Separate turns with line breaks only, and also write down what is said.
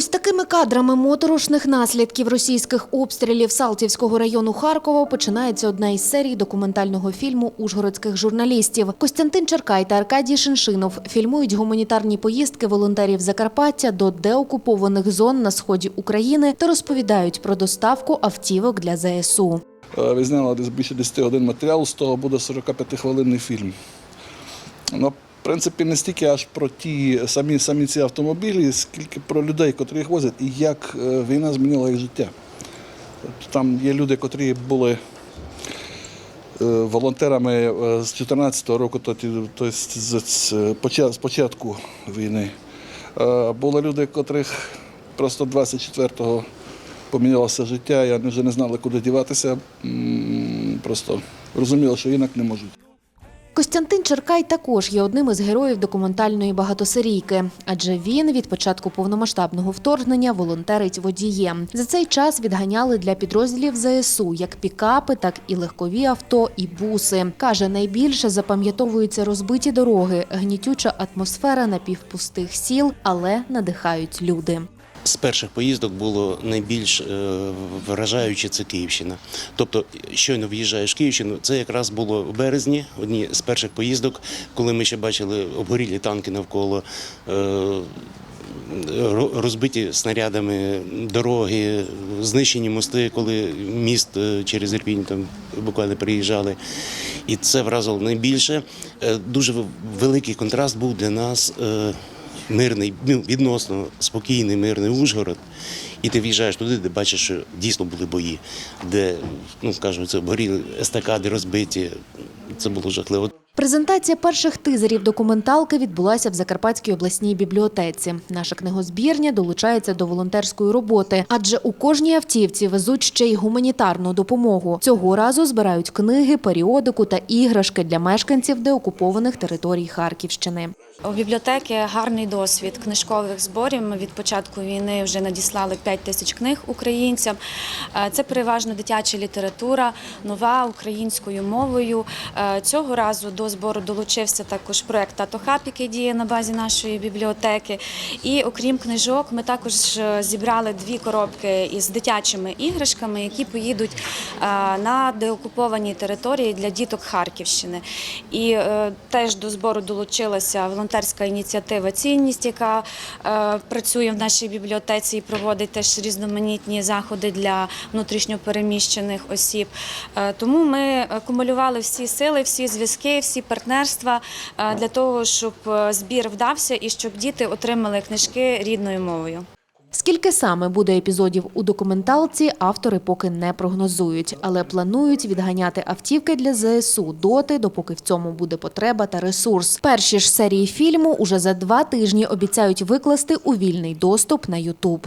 Ось такими кадрами моторошних наслідків російських обстрілів Салтівського району Харкова починається одна із серій документального фільму ужгородських журналістів. Костянтин Черкай та Аркадій Шиншинов фільмують гуманітарні поїздки волонтерів Закарпаття до деокупованих зон на сході України та розповідають про доставку автівок для ЗСУ.
Е, Відзняла десь більше 10 годин матеріалу, з того буде 45-хвилинний фільм. В принципі, не стільки аж про ті самі, самі ці автомобілі, скільки про людей, котрі їх возять, і як е, війна змінила їх життя. Тобто Там є люди, котрі були е, волонтерами е, з 2014 року, тобто з, початку війни. Були люди, котрих просто 24-го помінялося життя, і вони вже не знали, куди діватися. Просто розуміли, що інак не можуть.
Костянтин Черкай також є одним із героїв документальної багатосерійки, адже він від початку повномасштабного вторгнення волонтерить водієм. За цей час відганяли для підрозділів ЗСУ як пікапи, так і легкові авто і буси. Каже, найбільше запам'ятовуються розбиті дороги, гнітюча атмосфера напівпустих сіл, але надихають люди.
З перших поїздок було найбільш е, вражаюче це Київщина. Тобто, щойно в'їжджаєш в Київщину, це якраз було в березні, одні з перших поїздок, коли ми ще бачили обгорілі танки навколо. е, Розбиті снарядами дороги, знищені мости, коли міст е, через Ірпінь там буквально приїжджали. І це вразило найбільше. Дуже великий контраст був для нас мирний, ну, відносно спокійний мирний Ужгород. І ти в'їжджаєш туди, де бачиш, що дійсно були бої, де, ну скажімо, це горіли естакади розбиті. Це було жахливо.
Презентація перших тизерів документалки відбулася в Закарпатській обласній бібліотеці. Наша книгозбірня долучається до волонтерської роботи, адже у кожній автівці везуть ще й гуманітарну допомогу. Цього разу збирають книги, періодику та іграшки для мешканців деокупованих територій Харківщини.
У бібліотеки гарний досвід книжкових зборів. Ми від початку війни вже надіслали 5 тисяч книг українцям. Е, Це переважно дитяча література, нова українською мовою. Е, Цього разу до збору долучився також проект Тато Хаб, який діє на базі нашої бібліотеки. І окрім книжок, ми також е, зібрали дві коробки із дитячими іграшками, які поїдуть е, на деокуповані території для діток Харківщини. І е, теж до збору долучилася волонтерська ініціатива Цінність, яка працює в нашій бібліотеці і проводить теж різноманітні заходи для внутрішньопереміщених осіб. Тому ми акумулювали всі сили, всі зв'язки, всі партнерства е, для того, щоб е, збір вдався і щоб діти отримали книжки рідною мовою.
Скільки саме буде епізодів у документалці, автори поки не прогнозують, але планують відганяти автівки для ЗСУ доти, допоки в цьому буде потреба та ресурс. Перші ж серії фільму уже за два тижні обіцяють викласти у вільний доступ на Ютуб.